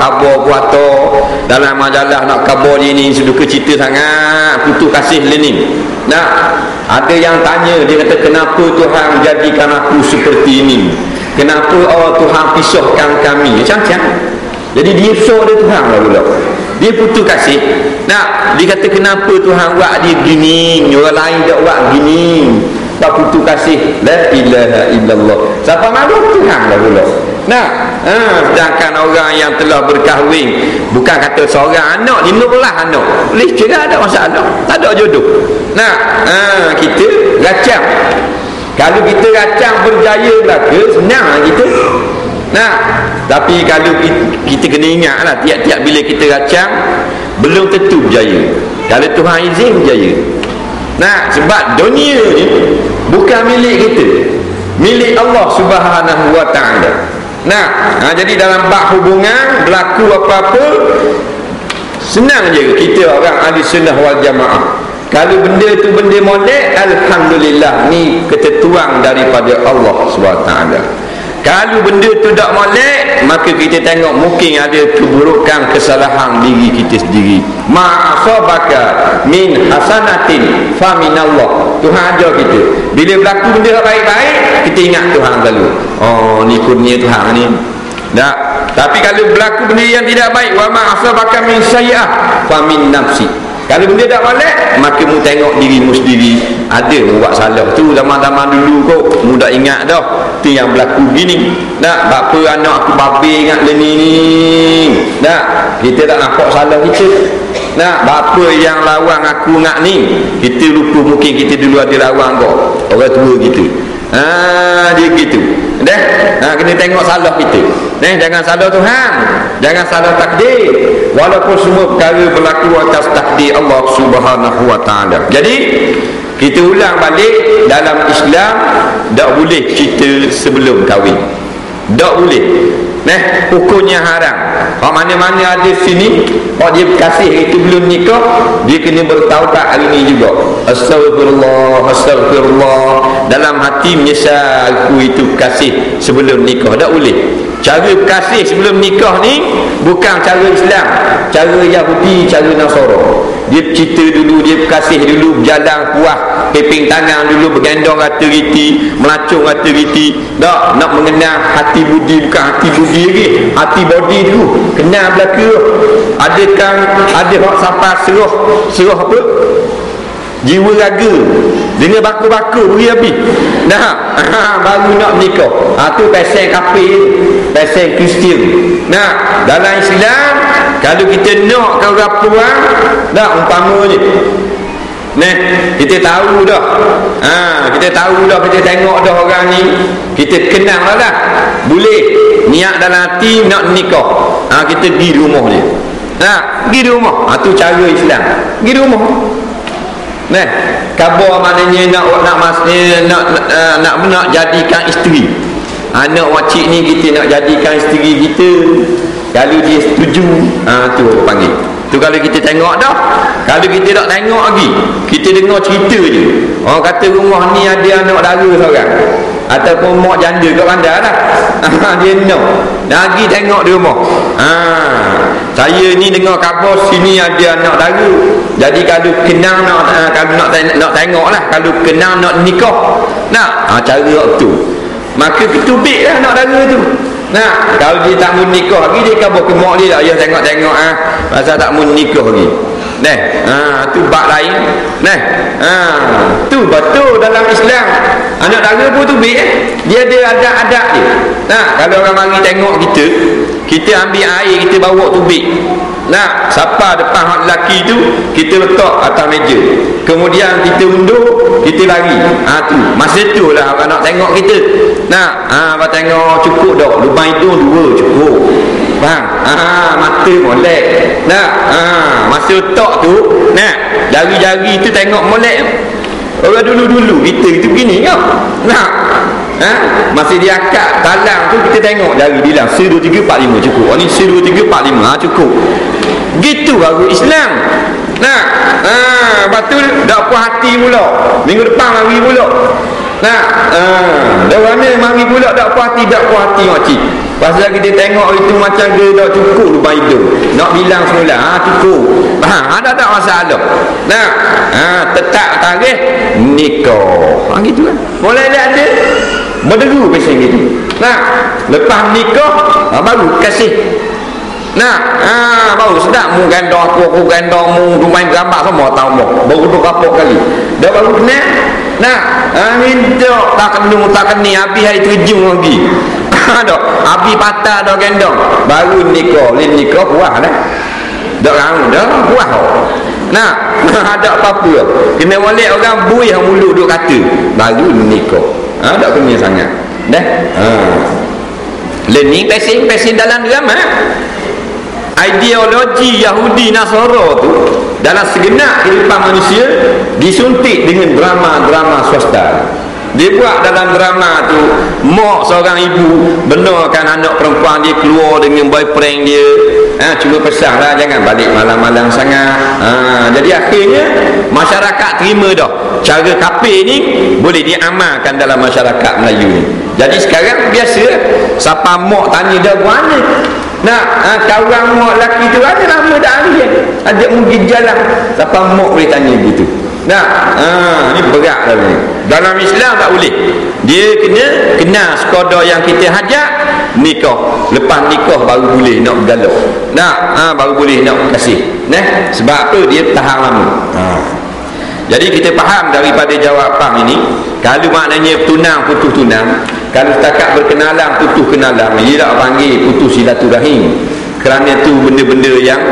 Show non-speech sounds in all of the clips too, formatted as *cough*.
kabar puasa dalam majalah nak kabar dia ni suka cerita sangat. Putus kasih lening nah ada yang tanya dia kata kenapa Tuhan jadikan aku seperti ini? Kenapa oh Tuhan pisahkan kami? Macam-macam jadi dia pisah dia Tuhan lah pula dia putus kasih. Nak? Dia kata kenapa Tuhan buat dia gini orang lain tak buat gini tak putus kasih. La ilaha illallah. Siapa malu? Tuhan lah pula Nah, ha, sedangkan orang yang telah berkahwin bukan kata seorang anak, lima belas anak. Boleh cerah ada masalah. Tak ada jodoh. Nah, ha, kita racang. Kalau kita racang berjaya belaka, senang lah kita. Nah, tapi kalau kita kena ingat lah tiap-tiap bila kita racang belum tentu berjaya. Kalau Tuhan izin berjaya. Nah, sebab dunia ni bukan milik kita. Milik Allah Subhanahu wa taala. Nah, ha, jadi dalam bab hubungan berlaku apa-apa senang je kita orang ahli sunnah wal jamaah. Kalau benda tu benda molek, alhamdulillah ni ketentuan daripada Allah Subhanahu taala. Kalau benda tu tak molek, maka kita tengok mungkin ada keburukan kesalahan diri kita sendiri. Ma'asabaka min hasanatin fa minallah. Tuhan ajar kita. Bila berlaku benda baik-baik, kita ingat Tuhan selalu. Oh, ni kurnia Tuhan ni. Tak. Tapi kalau berlaku benda yang tidak baik, wa ma'asabaka min sayyi'ah fa min nafsi. Kalau benda tak balik, maka mu tengok dirimu sendiri. Ada buat salah tu zaman-zaman dulu kok. Mu dah ingat dah. Tu yang berlaku gini. Nak, bapa anak aku babi ingat dia ni. Nak, kita tak nampak salah kita. Nak, bapa yang lawan aku ingat ni. Kita lupa mungkin kita dulu ada lawan kok. Orang tua gitu. Ha, dia gitu. Dah, ha, kena tengok salah kita. Dah, jangan salah Tuhan. Jangan salah takdir. Walaupun semua perkara berlaku atas takdir Allah Subhanahu wa taala. Jadi, kita ulang balik dalam Islam tak boleh cerita sebelum kahwin. Tak boleh. Nah, hukumnya haram. Kalau mana-mana ada sini, kalau dia kasih itu belum nikah, dia kena bertaubat hari ini juga. Astagfirullah, astagfirullah. Dalam hati menyesal aku itu kasih sebelum nikah. Tak boleh. Cara kasih sebelum nikah ni bukan cara Islam. Cara Yahudi, cara Nasara. Dia cerita dulu, dia kasih dulu, berjalan puas peping tangan dulu bergendong rata riti melacung rata riti. Tak nak mengenal hati budi bukan hati budi lagi hati body dulu. Kenal belaka. Adakah ada sampai serah serah apa? Jiwa raga dengan baku-baku beri nah ha, *laughs* baru nak menikah ha, tu pesen kafir pesen kristian nah dalam Islam kalau kita nak kau rapuan tak umpamanya Nah, kita tahu dah. Ha, kita tahu dah kita tengok dah orang ni. Kita kenal lah dah. Boleh niat dalam hati nak nikah. Ha, kita pergi rumah dia. Ha, pergi rumah. Ha, tu cara Islam. Pergi rumah. Nah, khabar maknanya nak nak masnya nak nak, uh, nak nak jadikan isteri. Anak ha, wacik ni kita nak jadikan isteri kita. Kalau dia setuju, ha, tu panggil. Tu kalau kita tengok dah. Kalau kita tak tengok lagi, kita dengar cerita je. Orang kata rumah ni ada anak dara seorang. Ataupun mak janda kat bandar lah. *laughs* dia nak. Lagi tengok di rumah. Ha. Saya ni dengar khabar sini ada anak dara. Jadi kalau kenal nak uh, kalau nak nak tengok lah. Kalau kenal nak nikah. Nak. Ha, cara tu. Maka ketubik lah anak dara tu. Nah, kalau dia tak mau nikah lagi dia kabur ke mak dia ayah tengok-tengok ah. Pasal tak mau nikah lagi. Nah, ha tu bab lain. Nah, ha tu betul dalam Islam. Anak dara pun tu baik eh. Dia ada adat-adat dia. Nah, kalau orang mari tengok kita, kita ambil air kita bawa tubik. Nah, siapa depan hak lelaki tu kita letak atas meja. Kemudian kita undur, kita lari. Ha tu. Masa tu lah orang nak tengok kita. Nah, ha apa tengok cukup dak. Lubang hidung dua cukup. Faham? Ha mata molek. Nah, ha masa letak tu, nah, jari-jari tu tengok molek. Orang dulu-dulu kita itu begini kan. Nah, Ha? Masih dia akak talang tu kita tengok jari lah 1, 2, 3, 4, 5 cukup. Oh ni 1, 2, 3, 4, 5 ha, cukup. Gitu baru Islam. Nah, ha, tu dah puas hati pula. Minggu depan lagi pula Nah, ah, dah mana mari pula tak puas hati, tak puas hati makcik. Pasal kita tengok itu macam ke tak cukup lupa hidup. Nak bilang semula, ha, cukup. Ha, ada tak masalah. Nah, ha, tetap tarikh nikah. Ha, gitu kan. Boleh lihat ada. Berderu pasal gitu. Nah, lepas nikah, ha, baru kasih Nah, ah baru sedap mu gendong aku, aku gendong mu, tu main gambar semua tahu mu. Baru duduk kapok kali. Dah baru kena. Nah, ah minta tak kena tak kena habis hari tujuh lagi. *laughs* Ada, habis patah dah gendong. Baru nikah, lin nikah puas dah. Dak rang dah puas. Nah, *laughs* ada apa-apa. Kena molek orang bui yang mulu duk kata. Baru nikah. Ha, tak kena sangat. Dah. Ha. Learning passing passing dalam drama ideologi Yahudi Nasara tu dalam segenap kehidupan manusia disuntik dengan drama-drama swasta. Dia buat dalam drama tu mak seorang ibu benarkan anak perempuan dia keluar dengan boyfriend dia. Ha, cuma pesan lah jangan balik malam-malam sangat. Ha, jadi akhirnya masyarakat terima dah. Cara kape ni boleh diamalkan dalam masyarakat Melayu ni. Jadi sekarang biasa siapa mak tanya dia mana Nak ha, kawan mak lelaki tu ada nama dah ahli Ajak mungkin jalan Siapa mak boleh tanya gitu Nah, ha, ni berat lah ni. Dalam Islam tak boleh. Dia kena kena sekadar yang kita hajat nikah. Lepas nikah baru boleh nak bergalau. Nah, ha, baru boleh nak kasih. Nah, sebab apa dia tahan lama. Ha. Jadi kita faham daripada jawapan ini, kalau maknanya tunang putus tunang, kalau setakat berkenalan putus kenalan, dia panggil putus silaturahim. Kerana itu benda-benda yang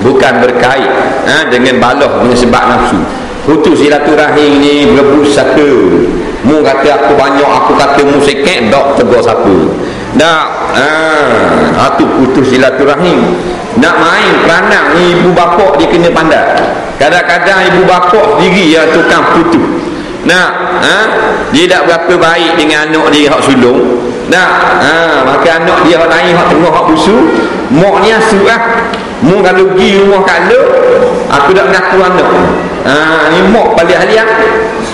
bukan berkait ha, dengan baloh dengan sebab nafsu. Putus silaturahim ni berebut satu mu kata aku banyak aku kata mu sikit tak tegur siapa. Tak ha, tu putus silaturahim. Nak main peranak ni ibu bapak dia kena pandai. Kadang-kadang ibu bapak sendiri yang tukang putus nak ha? dia tak berapa baik dengan anak dia hak sulung. Nak ha? maka anak dia hak lain hak tengah hak busu mak ni asyuk lah. Mu kalau pergi rumah kat aku tak mengaku anak. Ha, ni mok balik halian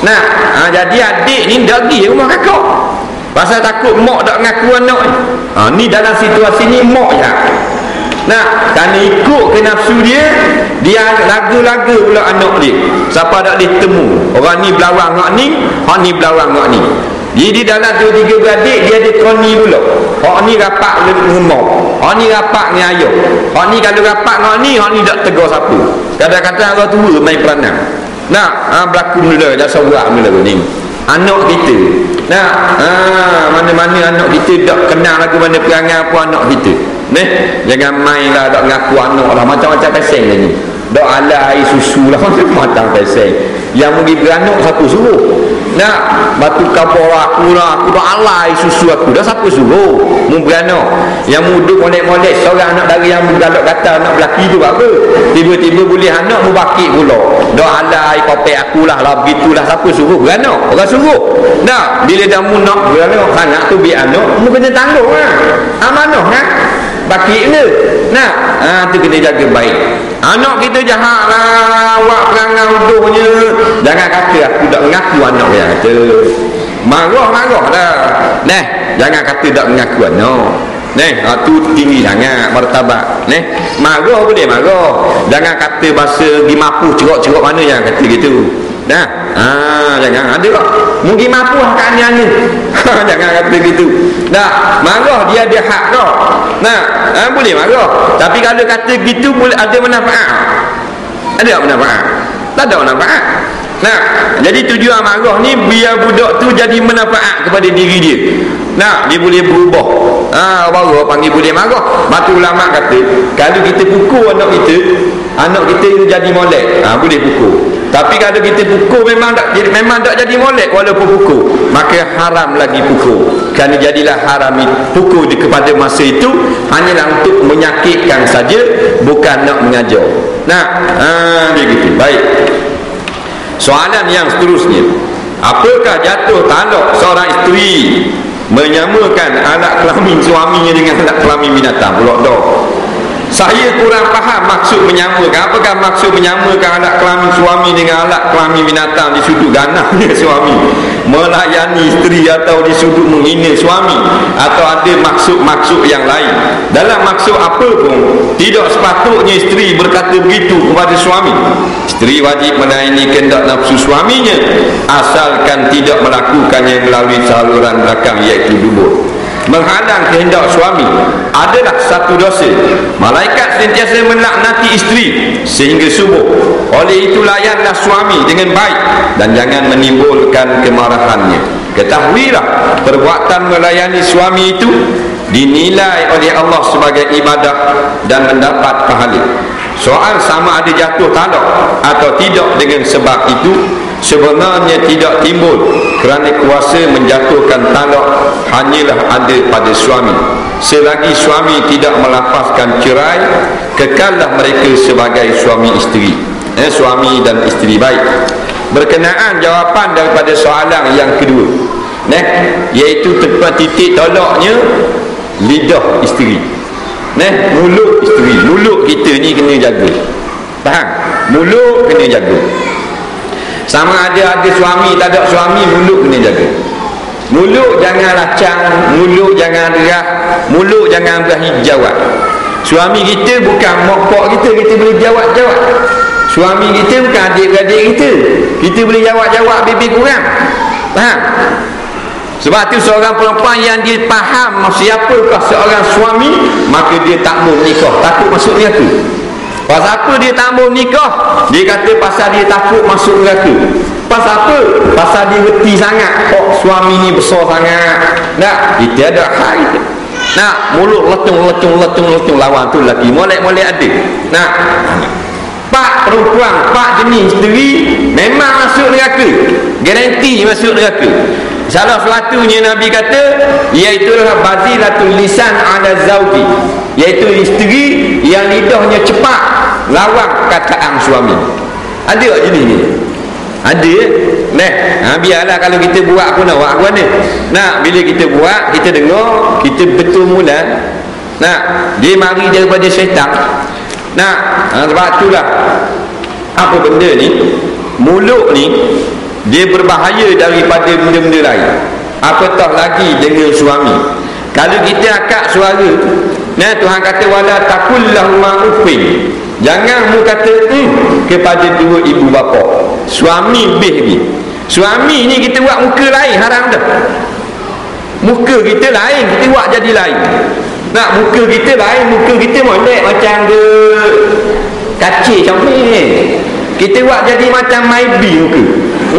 nah ha, jadi adik ni dah pergi rumah kakak. Pasal takut mok tak mengaku anak ha, ni dalam situasi ni mok ya Nah, kerana ikut ke nafsu dia Dia lagu-lagu pula anak dia. Siapa tak boleh temu? Orang ni belawang ngak ni Orang ni belawang ngak ni. Jadi dalam dua tiga beradik Dia ada kroni pula. Orang ni rapat dengan mak Orang ni rapat dengan ayah. Orang ni kalau rapat ngak ni Orang ni tak tegur siapa. Kadang-kadang orang tua main peranan Nah, ha, berlaku mula Jasa buat mula ni. Anak kita. Nah, ha, mana-mana anak kita Tak kenal lagu mana perangai apa anak kita Nih, jangan main lah Tak ngaku anak lah. Macam-macam peseng lagi. Dok ala air susu lah. *laughs* Macam peseng. Yang pergi beranak satu suruh nak? Batu kapur aku lah. Aku dah alai susu aku. Dah siapa suruh? Mu beranak yang muduk molek-molek seorang anak dari yang bergalak kata nak berlaki tu apa? Tiba-tiba boleh anak mu bakit pula. Dah alai kopek aku lah lah. Begitulah siapa suruh? Beranak orang suruh. Nak? Bila dah mu nak beranak anak tu biar anak mu kena tanggung lah amanah kan bakit ni nak? Ha, tu kena jaga baik. Anak kita jahat lah. Awak perangai uduhnya jangan kata aku tak mengaku anak yang kata marah-marah dah nah jangan kata tak mengaku anak Neh, ha, tu tinggi sangat martabat. Neh, marah boleh marah. Jangan kata bahasa gi mapu cerok-cerok mana yang kata gitu. Dah. Ha, jangan ada tak. Mungkin mampu kan ni *laughs* jangan kata gitu. Dah, marah dia ada hak dah. Nah, ha, boleh marah. Tapi kalau kata gitu boleh ada manfaat. Ada tak manfaat? Tak ada manfaat. Nah, jadi tujuan marah ni biar budak tu jadi manfaat kepada diri dia. Nah, dia boleh berubah. Ha, baru panggil boleh marah. Batu ulama kata, kalau kita pukul anak kita, anak kita jadi molek. Ha, boleh pukul. Tapi kalau kita pukul memang tak jadi memang tak jadi molek walaupun pukul, maka haram lagi pukul. Kerana jadilah haram pukul di kepada masa itu hanyalah untuk menyakitkan saja bukan nak mengajar. Nah, ha, begitu. Baik. Soalan yang seterusnya, apakah jatuh talak seorang isteri menyamakan anak kelamin suaminya dengan anak kelamin binatang? Pulak dah. Saya kurang faham maksud menyamakan. Apakah maksud menyamakan alat kelamin suami dengan alat kelamin binatang di sudut ganahnya *laughs* suami? Melayani isteri atau di sudut menghina suami? Atau ada maksud-maksud yang lain? Dalam maksud apa pun tidak sepatutnya isteri berkata begitu kepada suami. Isteri wajib melayani kendak nafsu suaminya asalkan tidak melakukannya melalui saluran belakang iaitu dubur menghadang kehendak suami. Adalah satu dosa. Malaikat sentiasa melaknati isteri sehingga subuh. Oleh itu layanlah suami dengan baik dan jangan menimbulkan kemarahannya. Ketahuilah perbuatan melayani suami itu dinilai oleh Allah sebagai ibadah dan mendapat pahala soal sama ada jatuh talak atau tidak dengan sebab itu sebenarnya tidak timbul kerana kuasa menjatuhkan talak hanyalah ada pada suami. Selagi suami tidak melafazkan cerai kekallah mereka sebagai suami isteri. Eh, suami dan isteri baik. Berkenaan jawapan daripada soalan yang kedua eh, iaitu tempat titik tolaknya lidah isteri eh, mulut isteri. Mulut kita ni kena jaga. Faham? Mulut kena jaga. Sama ada ada suami tak ada suami mulut kena jaga. Mulut jangan lacang mulut jangan derah mulut jangan berahi jawab suami kita bukan mokok kita kita boleh jawab-jawab suami kita bukan adik-adik kita. Kita boleh jawab-jawab bibir kurang sebab tu seorang perempuan yang dia faham siapakah seorang suami maka dia tak mau nikah takut masuk neraka Pasal apa dia tak mau nikah? Dia kata pasal dia takut masuk neraka. Pasal apa? Pasal dia reti sangat. Kok suami ni besar sangat. Nak, kita ada hal kita. Nak, mulut letung, letung, letung, letung lawan tu lelaki. Molek-molek ada. Nak, pak perempuan, pak jenis isteri memang masuk neraka. Garanti masuk neraka. Salah satunya Nabi kata iaitu bazilatul lisan ala zauji iaitu isteri yang lidahnya cepat lawan kataan suami. Ada tak jenis ni? Ada. Nah, ha, biarlah kalau kita buat nak buat aku mana? Nak bila kita buat, kita dengar, kita betul mula. Nak, dia mari daripada syaitan. Nak, ha, sebab itulah. Apa benda ni? Mulut ni dia berbahaya daripada benda-benda lain. Apatah lagi dengan suami? Kalau kita akak suara nah Tuhan kata wala takullahu ma'ufin jangan mu kata hmm, kepada dua ibu bapa. Suami lebih lagi suami ni kita buat muka lain haram dah. Muka kita lain kita buat jadi lain nak muka kita lain muka kita molek macam ke kacir macam ni. Kita buat jadi macam maybe muka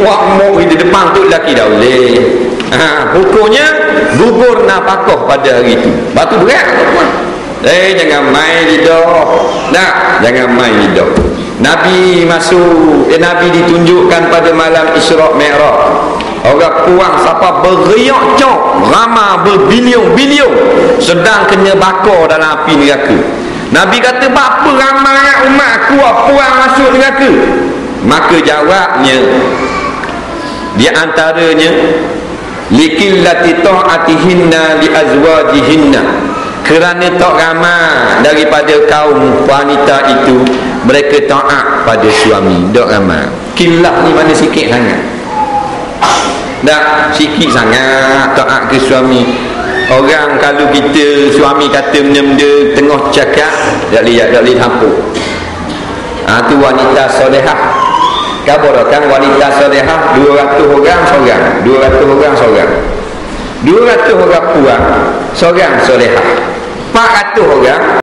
Wak mau di depan tu lelaki dah boleh. Ha, Hukumnya Gugur nafakoh pada hari itu Batu berat Eh jangan main lidah. Nak Jangan main lidah. Nabi masuk eh, Nabi ditunjukkan pada malam Isra' Mi'raj Orang puang siapa beriak cok Rama berbilion-bilion Sedang kena bakar dalam api neraka. Nabi kata apa ramai umat kuat puang masuk neraka? Maka jawabnya di antaranya likillati ta'atihinna li azwajihinna kerana tak ramai daripada kaum wanita itu mereka taat pada suami. Tak ramai. Killah ni mana sikit sangat tak sikit sangat. Taat ke suami. Orang kalau kita suami kata benda-benda tengah cakap tak lihat tak lihat apa. Ha, tu wanita solehah. Kabarakan wanita salihah 200 orang seorang. 200 orang seorang. 200 orang puan seorang salihah 400 orang